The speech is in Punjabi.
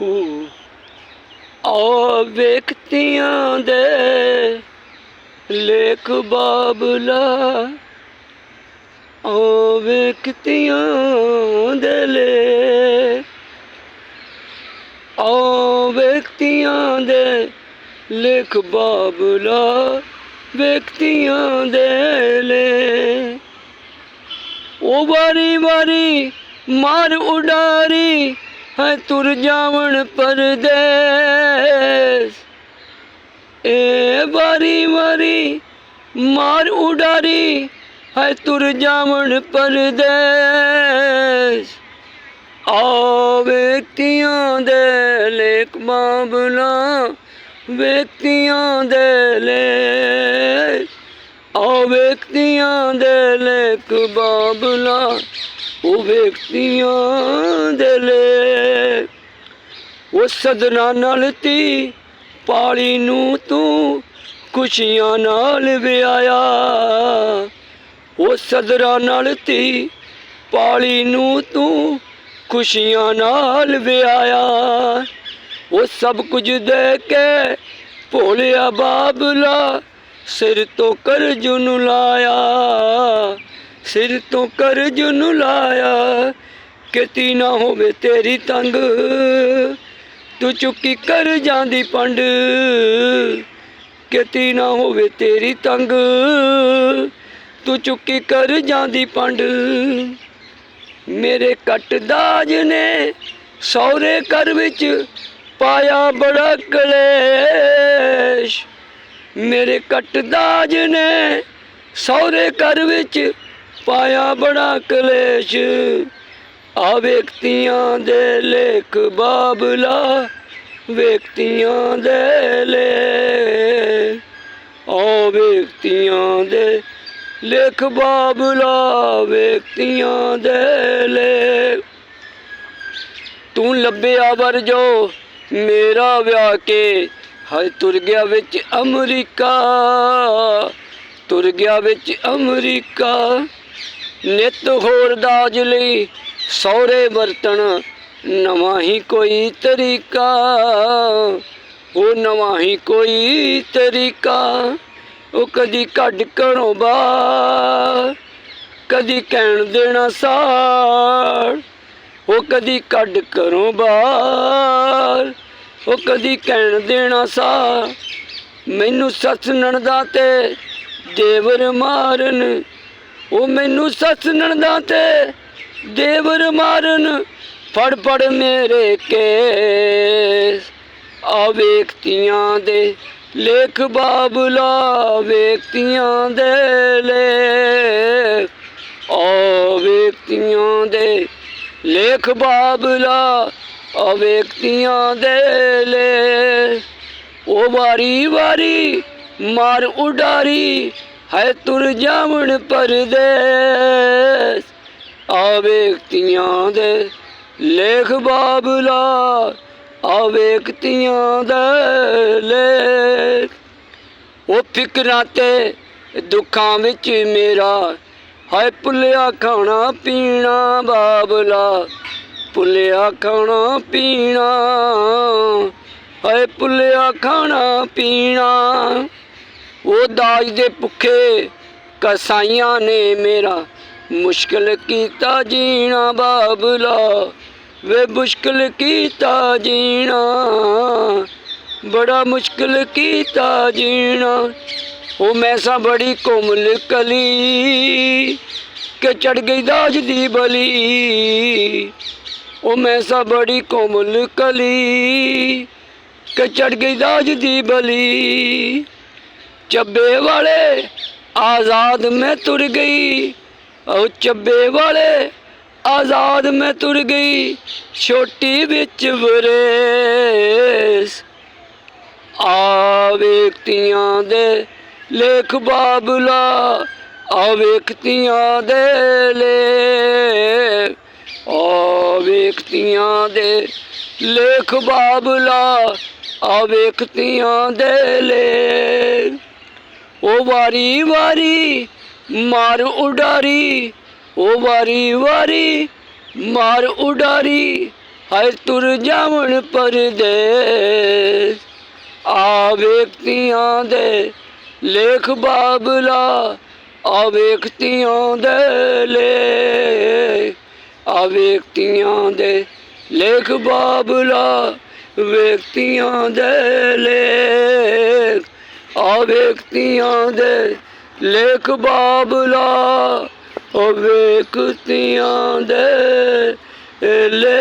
ਹੂ ਆ ਵੇਖਤੀਆਂ ਦੇ ਲੇਖ ਬਾਬਲਾ। ਆ ਵੇਖਤੀਆਂ ਦੇ ਲੇ। ਆ ਵੇਖਤੀਆਂ ਦੇ ਲੇਖ ਬਾਬਲਾ, ਵੇਖਤੀਆਂ ਦੇ ਲੇ। ਉਹ ਵਾਰੀ ਵਾਰੀ ਮਾਰ ਉਡਾਰੀ ਹੈ ਤੁਰ ਜਾਵਣ ਪਰਦੇਸ। ਏ ਬਾਰੀ ਵਾਰੀ ਮਾਰ ਉਡਾਰੀ ਹੈ ਤੁਰ ਜਾਵਣ ਪਰਦੇਸ। ਆ ਵੇਖਤੀਆਂ ਦੇ ਲੇਖ ਬਾਬਲਾ ਵੇਖਤੀਆਂ ਦੇ ਲੈ ਆ ਵੇਖਤੀਆਂ ਦੇ ਲੇਖ ਬਾਬਲਾ ਉਹ ਵੇਖਤੀਆਂ ਉਹ ਸਦਨਾ ਨਾਲ ਤੀ ਪਾਲੀ ਨੂੰ ਤੂੰ ਖੁਸ਼ੀਆਂ ਨਾਲ ਵਿਆਇਆ ਉਹ ਸਦਰਾ ਨਾਲ ਤੀ ਪਾਲੀ ਨੂੰ ਤੂੰ ਖੁਸ਼ੀਆਂ ਨਾਲ ਵਿਆਇਆ ਉਹ ਸਭ ਕੁਝ ਦੇ ਕੇ ਭੋਲਿਆ ਬਾਬਲਾ ਸਿਰ ਤੋਂ ਕਰਜ ਨੂੰ ਲਾਇਆ। ਸਿਰ ਤੋਂ ਕਰਜ ਨੂੰ ਲਾਇਆ, ਕਿਤੀ ਨਾ ਹੋਵੇ ਤੇਰੀ ਤੰਗ। ਤੂੰ ਚੁੱਕੀ ਕਰ ਜਾਂਦੀ ਪੰਡ, ਕਿਤੀ ਨਾ ਹੋਵੇ ਤੇਰੀ ਤੰਗ। ਤੂੰ ਚੁੱਕੀ ਕਰ ਜਾਂਦੀ ਪੰਡ, ਮੇਰੇ ਕੱਟ ਦਾਜ ਨੇ ਸੌਰੇ ਘਰ ਵਿੱਚ ਪਾਇਆ ਬੜਾ ਕਲੇਸ਼। ਮੇਰੇ ਕੱਟ ਦਾਜ ਨੇ ਸੌਰੇ ਘਰ ਵਿੱਚ ਪਾਇਆ ਬੜਾ ਕਲੇਸ਼। ਆ ਵਿਅਕਤੀਆਂ ਦੇ ਲੇਖ ਬਾਬਲਾ, ਵਿਅਕਤੀਆਂ ਦੇ ਲੇ ਆ ਵਿਅਕਤੀਆਂ ਦੇ ਲੇਖ ਬਾਬਲਾ, ਵਿਅਕਤੀਆਂ ਦੇ ਲੇ ਤੂੰ ਲੱਭਿਆ ਵਰਜੋ ਮੇਰਾ ਵਿਆਹ ਕੇ, ਹਾਏ ਤੁਰ ਗਿਆ ਵਿੱਚ ਅਮਰੀਕਾ, ਤੁਰ ਗਿਆ ਵਿੱਚ ਅਮਰੀਕਾ। ਨਿਤ ਹੋਰ ਦਾਜ ਲਈ ਸੌਰੇ ਵਰਤਣ ਨਵਾਂ ਹੀ ਕੋਈ ਤਰੀਕਾ, ਉਹ ਨਵਾਂ ਹੀ ਕੋਈ ਤਰੀਕਾ, ਉਹ ਕਦੀ ਕੱਢ ਘਰੋਂ ਬਾਹਰ, ਕਦੀ ਕਹਿਣ ਦੇਣਾ ਸਾਰ, ਉਹ ਕਦੀ ਕੱਢ ਘਰੋਂ ਬਾਹਰ, ਉਹ ਕਦੀ ਕਹਿਣ ਦੇਣਾ ਸਾ ਮੈਨੂੰ ਸੱਸ ਨਣਦਾ ਤੇ ਦੇਵਰ ਮਾਰਨ ਉਹ ਮੈਨੂੰ ਸੱਸ ਨਣਦਾ ਤੇ ਦੇਵਰ ਮਾਰਨ। ਫੜ ਫੜ ਮੇਰੇ ਕੇਸ। ਆ ਵੇਖਤੀਆਂ ਦੇ ਲੇਖ ਬਾਬਲਾ, ਵੇਖਤੀਆਂ ਦੇ ਲੇਖ। ਆ ਵੇਖਤੀਆਂ ਦੇ ਲੇਖ ਬਾਬਲਾ, ਆ ਵੇਖਤੀਆਂ ਦੇ ਲੇ ਉਹ ਵਾਰੀ ਵਾਰੀ ਮਾਰ ਉਡਾਰੀ ਹੈ ਤੁਰ ਜਾਵਣ ਪਰਦੇਸ। ਆ ਵੇਖਤੀਆਂ ਦੇ ਲੇਖ ਬਾਬਲਾ ਆ ਵੇਖਤੀਆਂ ਦੇ ਲੇਖ। ਉਹ ਫਿਕਰਾਂ ਤੇ ਦੁੱਖਾਂ ਵਿੱਚ ਮੇਰਾ ਹਾਏ ਭੁੱਲਿਆ ਖਾਣਾ ਪੀਣਾ ਬਾਬਲਾ, ਭੁੱਲਿਆ ਖਾਣਾ ਪੀਣਾ ਹਾਏ ਭੁੱਲਿਆ ਖਾਣਾ ਪੀਣਾ। ਉਹ ਦਾਜ ਦੇ ਭੁੱਖੇ ਕਸਾਈਆਂ ਨੇ ਮੇਰਾ। ਮੁਸ਼ਕਲ ਕੀਤਾ ਜੀਣਾ ਬਾਬਲਾ, ਵੇ ਮੁਸ਼ਕਲ ਕੀਤਾ ਜੀਣਾ। ਬੜਾ ਮੁਸ਼ਕਲ ਕੀਤਾ ਜੀਣਾ। ਉਹ ਮੈਸਾ ਬੜੀ ਕੋਮਲ ਕਲੀ, ਕਿ ਚੜ ਗਈ ਦਾਜ ਦੀ ਬਲੀ। ਉਹ ਮੈਸਾ ਬੜੀ ਕੋਮਲ ਕਲੀ, ਕਿ ਚੜ ਗਈ ਦਾਜ ਦੀ ਬਲੀ। ਚੱਬੇ ਵਾਲੇ ਆਜ਼ਾਦ ਮੈਂ ਤੁਰ ਗਈ। ਉਹ ਚੱਬੇ ਵਾਲੇ ਆਜ਼ਾਦ ਮੈਂ ਤੁਰ ਗਈ। ਛੋਟੀ ਵਿੱਚ ਵਰੇਸ ਆ ਵੇਖਤੀਆਂ ਦੇ ਲੇਖ ਬਾਬਲਾ, ਆ ਵੇਖਤੀਆਂ ਦੇ ਲੈ ਆ ਵੇਖਤੀਆਂ ਦੇ ਲੇਖ ਬਾਬਲਾ, ਆ ਵੇਖਤੀਆਂ ਦੇ ਲੇ ਉਹ ਵਾਰੀ ਵਾਰੀ ਮਾਰ ਉਡਾਰੀ ਉਹ ਵਾਰੀ ਵਾਰੀ ਮਾਰ ਉਡਾਰੀ, ਹਾਏ ਤੁਰ ਜਾਵਣ ਪਰਦੇਸ। ਆ ਵੇਖਤੀਆਂ ਦੇ ਲੇਖ ਬਾਬਲਾ, ਆ ਵੇਖਤੀਆਂ ਦੇ ਲੇਖ ਆ ਵੇਖਤੀਆਂ ਦੇ ਲੇਖ ਬਾਬਲਾ, ਵੇਖਤੀਆਂ ਦੇ ਲੇਖ। ਆ ਵੇਖਤੀਆਂ ਦੇ ਲੇਖ ਬਾਬਲਾ ਉਹ ਵੇਖਤੀਆਂ ਦੇ ਲੇ